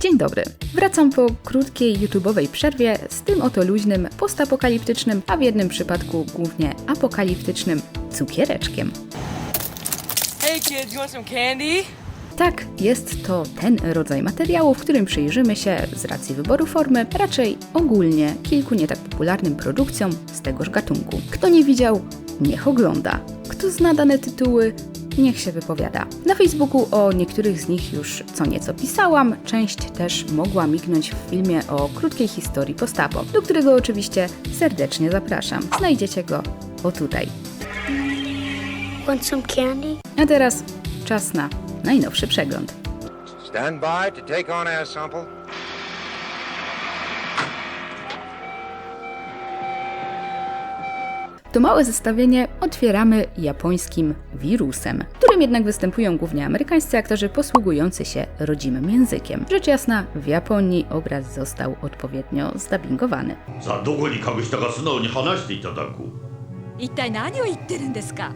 Dzień dobry. Wracam po krótkiej YouTube'owej przerwie z tym oto luźnym, postapokaliptycznym, a w jednym przypadku głównie apokaliptycznym cukiereczkiem. Hey kids, you want some candy? Tak, jest to ten rodzaj materiału, w którym przyjrzymy się z racji wyboru formy raczej ogólnie kilku nie tak popularnym produkcjom z tegoż gatunku. Kto nie widział, niech ogląda. Kto zna dane tytuły, niech się wypowiada. Na Facebooku o niektórych z nich już co nieco pisałam, część też mogła mignąć w filmie o krótkiej historii postapo, do którego oczywiście serdecznie zapraszam. Znajdziecie go o tutaj. Want some candy? A teraz czas na najnowszy przegląd. Stand by to take on air sample. To małe zestawienie otwieramy japońskim wirusem, którym jednak występują głównie amerykańscy aktorzy posługujący się rodzimym językiem. Rzecz jasna, w Japonii obraz został odpowiednio zdubbingowany. さあどこに隠したか素直に話していただこう一体何を言ってるんですか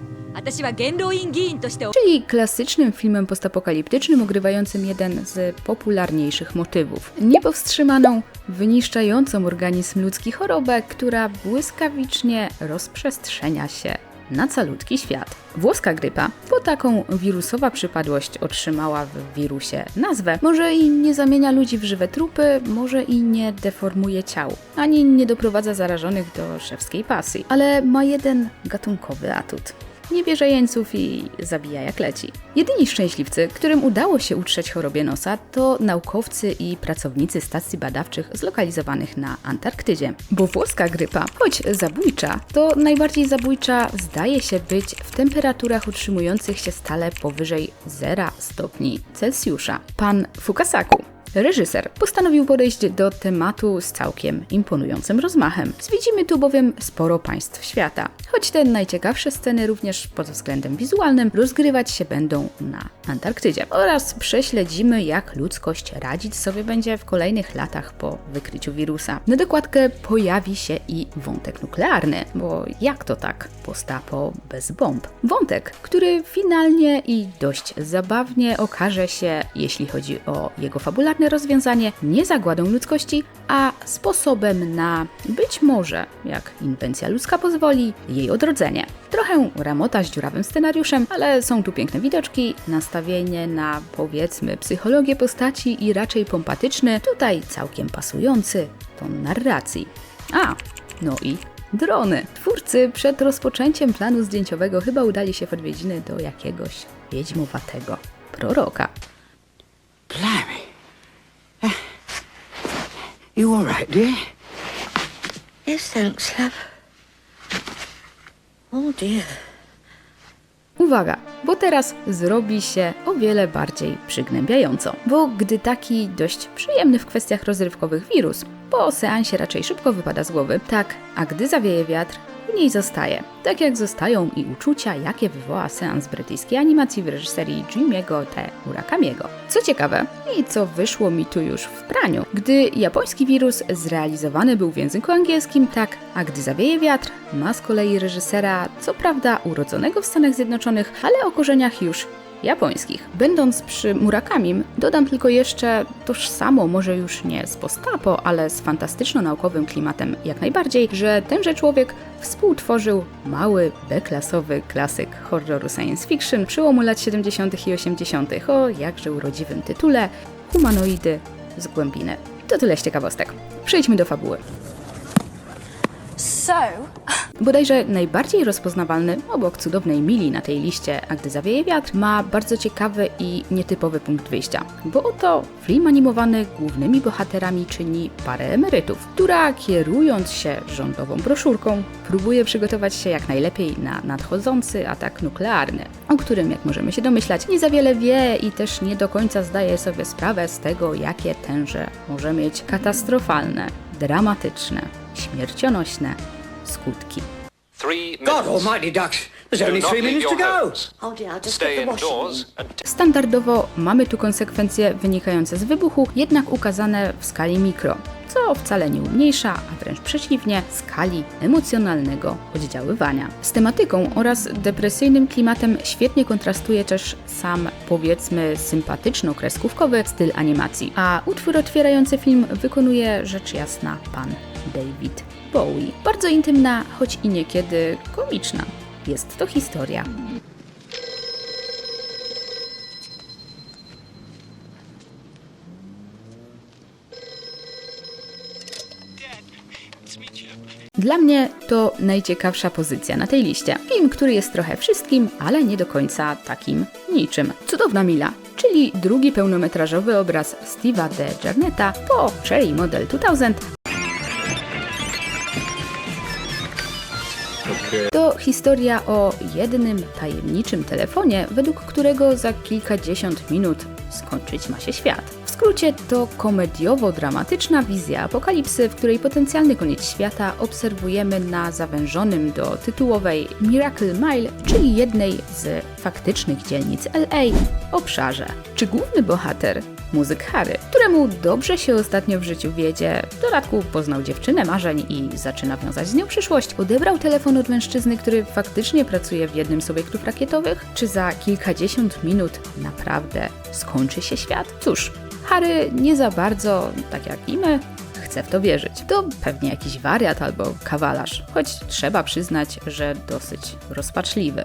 Czyli klasycznym filmem postapokaliptycznym ugrywającym jeden z popularniejszych motywów. Niepowstrzymaną, wyniszczającą organizm ludzki chorobę, która błyskawicznie rozprzestrzenia się na calutki świat. Włoska grypa, bo taką wirusowa przypadłość otrzymała w wirusie nazwę, może i nie zamienia ludzi w żywe trupy, może i nie deformuje ciał, ani nie doprowadza zarażonych do szewskiej pasji, ale ma jeden gatunkowy atut nie bierze jeńców i zabija jak leci. Jedyni szczęśliwcy, którym udało się utrzeć chorobie nosa, to naukowcy i pracownicy stacji badawczych zlokalizowanych na Antarktydzie. Bo włoska grypa, choć zabójcza, to najbardziej zabójcza zdaje się być w temperaturach utrzymujących się stale powyżej 0 stopni Celsjusza. Pan Fukasaku Reżyser postanowił podejść do tematu z całkiem imponującym rozmachem. Zwiedzimy tu bowiem sporo państw świata, choć te najciekawsze sceny również pod względem wizualnym rozgrywać się będą na Antarktydzie oraz prześledzimy jak ludzkość radzić sobie będzie w kolejnych latach po wykryciu wirusa. Na dokładkę pojawi się i wątek nuklearny, bo jak to tak postapo bez bomb? Wątek, który finalnie i dość zabawnie okaże się, jeśli chodzi o jego fabularne rozwiązanie, nie zagładą ludzkości, a sposobem na być może, jak inwencja ludzka pozwoli, jej odrodzenie. Trochę ramota z dziurawym scenariuszem, ale są tu piękne widoczki, nastawienie na powiedzmy psychologię postaci i raczej pompatyczny, tutaj całkiem pasujący ton narracji. A, no i drony. Twórcy przed rozpoczęciem planu zdjęciowego chyba udali się w odwiedziny do jakiegoś wiedźmowatego proroka. Blimey. Eh, You all right, dear? Yes, thanks, love. Oh dear. Uwaga, bo teraz zrobi się o wiele bardziej przygnębiająco. Bo gdy taki dość przyjemny w kwestiach rozrywkowych wirus po seansie raczej szybko wypada z głowy, tak, a gdy zawieje wiatr, niej zostaje. Tak jak zostają i uczucia, jakie wywoła seans brytyjskiej animacji w reżyserii Jimiego T. Murakamiego. Co ciekawe, i co wyszło mi tu już w praniu, gdy japoński wirus zrealizowany był w języku angielskim, tak, a gdy zawieje wiatr, ma z kolei reżysera, co prawda urodzonego w Stanach Zjednoczonych, ale o korzeniach już japońskich. Będąc przy Murakamim, dodam tylko jeszcze tożsamo, może już nie z postapo, ale z fantastyczno-naukowym klimatem jak najbardziej, że tenże człowiek współtworzył mały, B-klasowy klasyk horroru science fiction przełomu lat 70. i 80. o jakże urodziwym tytule Humanoidy z głębiny. To tyle z ciekawostek. Przejdźmy do fabuły. So, Bodajże najbardziej rozpoznawalny, obok cudownej Mili na tej liście, a gdy zawieje wiatr, ma bardzo ciekawy i nietypowy punkt wyjścia. Bo oto film animowany głównymi bohaterami czyni parę emerytów, która kierując się rządową broszurką, próbuje przygotować się jak najlepiej na nadchodzący atak nuklearny, o którym, jak możemy się domyślać, nie za wiele wie i też nie do końca zdaje sobie sprawę z tego, jakie tenże może mieć katastrofalne, dramatyczne, śmiercionośne skutki. God almighty, Dux. There's only three minutes to go. Oh dear, I'll just Stay get the washing indoors in. and Standardowo mamy tu konsekwencje wynikające z wybuchu, jednak ukazane w skali mikro, co wcale nie umniejsza, a wręcz przeciwnie, skali emocjonalnego oddziaływania. Z tematyką oraz depresyjnym klimatem świetnie kontrastuje też sam, powiedzmy, sympatyczno-kreskówkowy styl animacji, a utwór otwierający film wykonuje rzecz jasna pan David Bowie. Bardzo intymna, choć i niekiedy komiczna. Jest to historia. Dla mnie to najciekawsza pozycja na tej liście. Film, który jest trochę wszystkim, ale nie do końca takim niczym. Cudowna Mila, czyli drugi pełnometrażowy obraz Steve'a de Jarneta po Cherry Model 2000 To historia o jednym tajemniczym telefonie, według którego za kilkadziesiąt minut skończyć ma się świat. Skrócie to komediowo-dramatyczna wizja apokalipsy, w której potencjalny koniec świata obserwujemy na zawężonym do tytułowej Miracle Mile, czyli jednej z faktycznych dzielnic LA, obszarze. Czy główny bohater muzyk Harry, któremu dobrze się ostatnio w życiu wiedzie, w dodatku poznał dziewczynę marzeń i zaczyna wiązać z nią przyszłość, odebrał telefon od mężczyzny, który faktycznie pracuje w jednym z obiektów rakietowych? Czy za kilkadziesiąt minut naprawdę skończy się świat? Cóż, Harry nie za bardzo, tak jak i my, chce w to wierzyć. To pewnie jakiś wariat albo kawalarz, choć trzeba przyznać, że dosyć rozpaczliwy.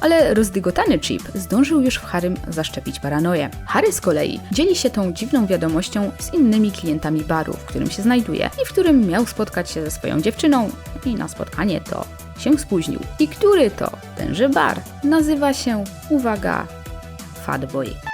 Ale rozdygotany Chip zdążył już w Harrym zaszczepić paranoję. Harry z kolei dzieli się tą dziwną wiadomością z innymi klientami baru, w którym się znajduje i w którym miał spotkać się ze swoją dziewczyną i na spotkanie to się spóźnił. I który to tenże bar nazywa się, uwaga, Fatboy.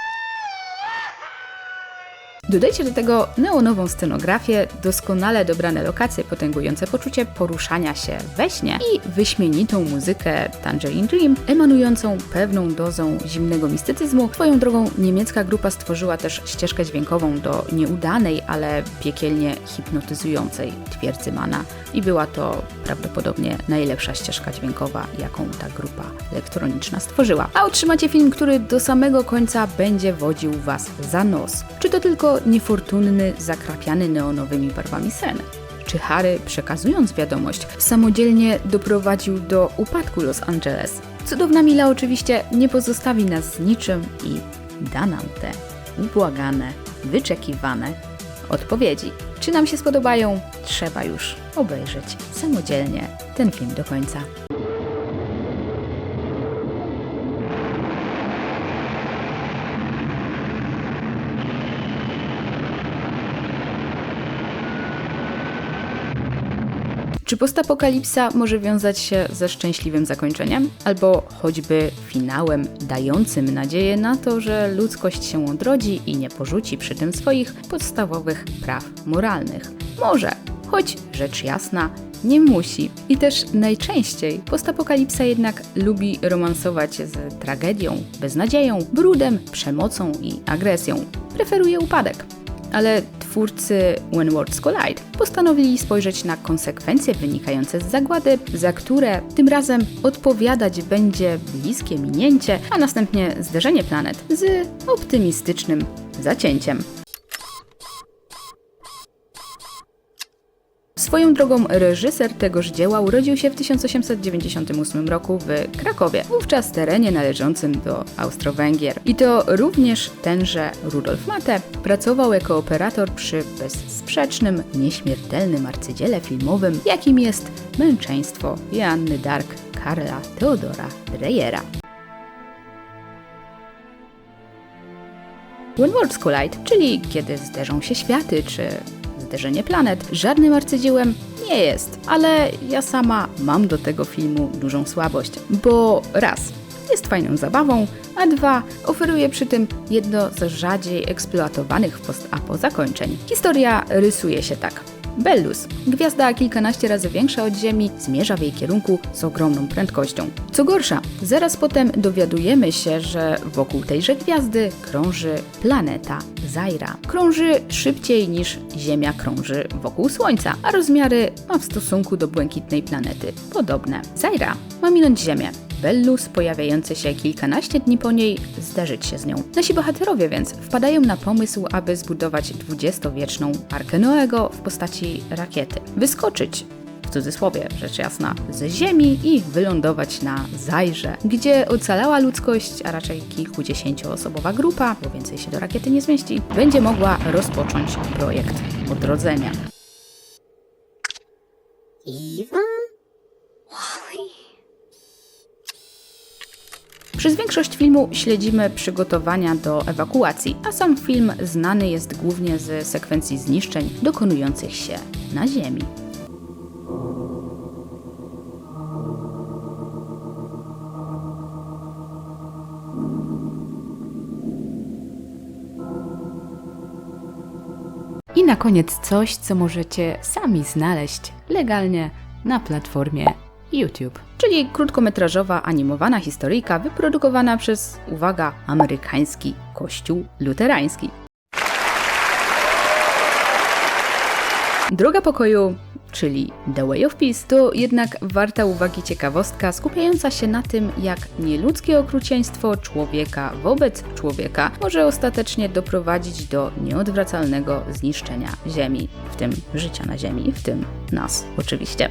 Dodajcie do tego neonową scenografię, doskonale dobrane lokacje potęgujące poczucie poruszania się we śnie i wyśmienitą muzykę Tangerine Dream, emanującą pewną dozą zimnego mistycyzmu. Swoją drogą niemiecka grupa stworzyła też ścieżkę dźwiękową do nieudanej, ale piekielnie hipnotyzującej twierdzy Mana i była to prawdopodobnie najlepsza ścieżka dźwiękowa, jaką ta grupa elektroniczna stworzyła. A otrzymacie film, który do samego końca będzie wodził Was za nos. Czy to tylko niefortunny, zakrapiany neonowymi barwami sen? Czy Harry, przekazując wiadomość, samodzielnie doprowadził do upadku Los Angeles? Cudowna Mila oczywiście nie pozostawi nas z niczym i da nam te ubłagane, wyczekiwane odpowiedzi. Czy nam się spodobają? Trzeba już obejrzeć samodzielnie ten film do końca. Czy postapokalipsa może wiązać się ze szczęśliwym zakończeniem? Albo choćby finałem dającym nadzieję na to, że ludzkość się odrodzi i nie porzuci przy tym swoich podstawowych praw moralnych? Może, choć rzecz jasna, nie musi. I też najczęściej postapokalipsa jednak lubi romansować z tragedią, beznadzieją, brudem, przemocą i agresją. Preferuje upadek. Ale twórcy When Worlds Collide postanowili spojrzeć na konsekwencje wynikające z zagłady, za które tym razem odpowiadać będzie bliskie minięcie, a następnie zderzenie planet z optymistycznym zacięciem. Swoją drogą reżyser tegoż dzieła urodził się w 1898 roku w Krakowie, wówczas terenie należącym do Austro-Węgier. I to również tenże Rudolf Mate pracował jako operator przy bezsprzecznym, nieśmiertelnym arcydziele filmowym, jakim jest Męczeństwo Joanny Dark Karla Theodora Dreyera. When Worlds Collide, czyli kiedy zderzą się światy, czy zderzenie planet, żadnym arcydziełem nie jest, ale ja sama mam do tego filmu dużą słabość, bo raz, jest fajną zabawą, a dwa, oferuje przy tym jedno z rzadziej eksploatowanych w post-apo zakończeń. Historia rysuje się tak. Bellus, gwiazda kilkanaście razy większa od Ziemi, zmierza w jej kierunku z ogromną prędkością. Co gorsza, zaraz potem dowiadujemy się, że wokół tejże gwiazdy krąży planeta Zaira. Krąży szybciej niż Ziemia krąży wokół Słońca, a rozmiary ma w stosunku do błękitnej planety podobne. Zaira ma minąć Ziemię. Bellus, pojawiający się kilkanaście dni po niej, zderzyć się z nią. Nasi bohaterowie więc wpadają na pomysł, aby zbudować dwudziestowieczną Arkę Noego w postaci rakiety. Wyskoczyć w cudzysłowie rzecz jasna, ze Ziemi i wylądować na Zajrze, gdzie ocalała ludzkość, a raczej kilkudziesięcioosobowa grupa, bo więcej się do rakiety nie zmieści, będzie mogła rozpocząć projekt odrodzenia. Przez większość filmu śledzimy przygotowania do ewakuacji, a sam film znany jest głównie z sekwencji zniszczeń dokonujących się na Ziemi. Na koniec coś, co możecie sami znaleźć legalnie na platformie YouTube, czyli krótkometrażowa animowana historyjka wyprodukowana przez, uwaga, amerykański kościół luterański. Droga pokoju, czyli The Way of Peace, to jednak warta uwagi ciekawostka skupiająca się na tym, jak nieludzkie okrucieństwo człowieka wobec człowieka może ostatecznie doprowadzić do nieodwracalnego zniszczenia Ziemi, w tym życia na Ziemi, w tym nas oczywiście.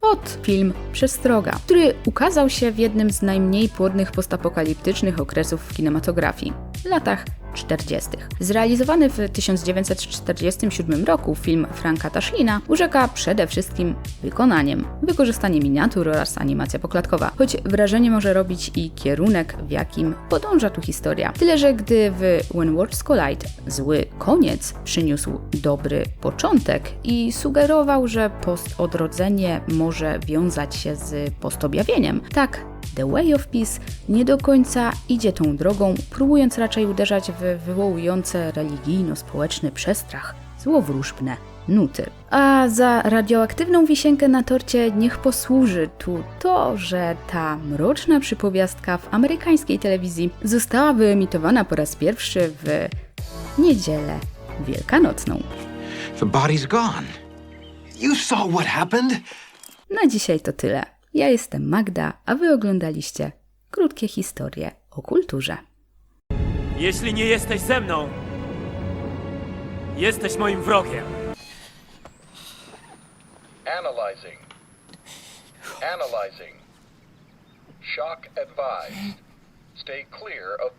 Od film Przestroga, który ukazał się w jednym z najmniej płodnych postapokaliptycznych okresów w kinematografii latach 40. Zrealizowany w 1947 roku film Franka Tashlina urzeka przede wszystkim wykonaniem, wykorzystanie miniatur oraz animacja poklatkowa, choć wrażenie może robić i kierunek, w jakim podąża tu historia. Tyle, że gdy w When Worlds Collide zły koniec przyniósł dobry początek i sugerował, że postodrodzenie może wiązać się z postobjawieniem, tak The Way of Peace nie do końca idzie tą drogą, próbując raczej uderzać w wywołujące religijno-społeczny przestrach złowróżbne nuty. A za radioaktywną wisienkę na torcie niech posłuży tu to, że ta mroczna przypowiastka w amerykańskiej telewizji została wyemitowana po raz pierwszy w niedzielę wielkanocną. The body's gone. You saw what happened? Na dzisiaj to tyle. Ja jestem Magda, a wy oglądaliście krótkie historie o kulturze. Jeśli nie jesteś ze mną, jesteś moim wrogiem. Analyzing. Analyzing. Shock advised. Stay clear of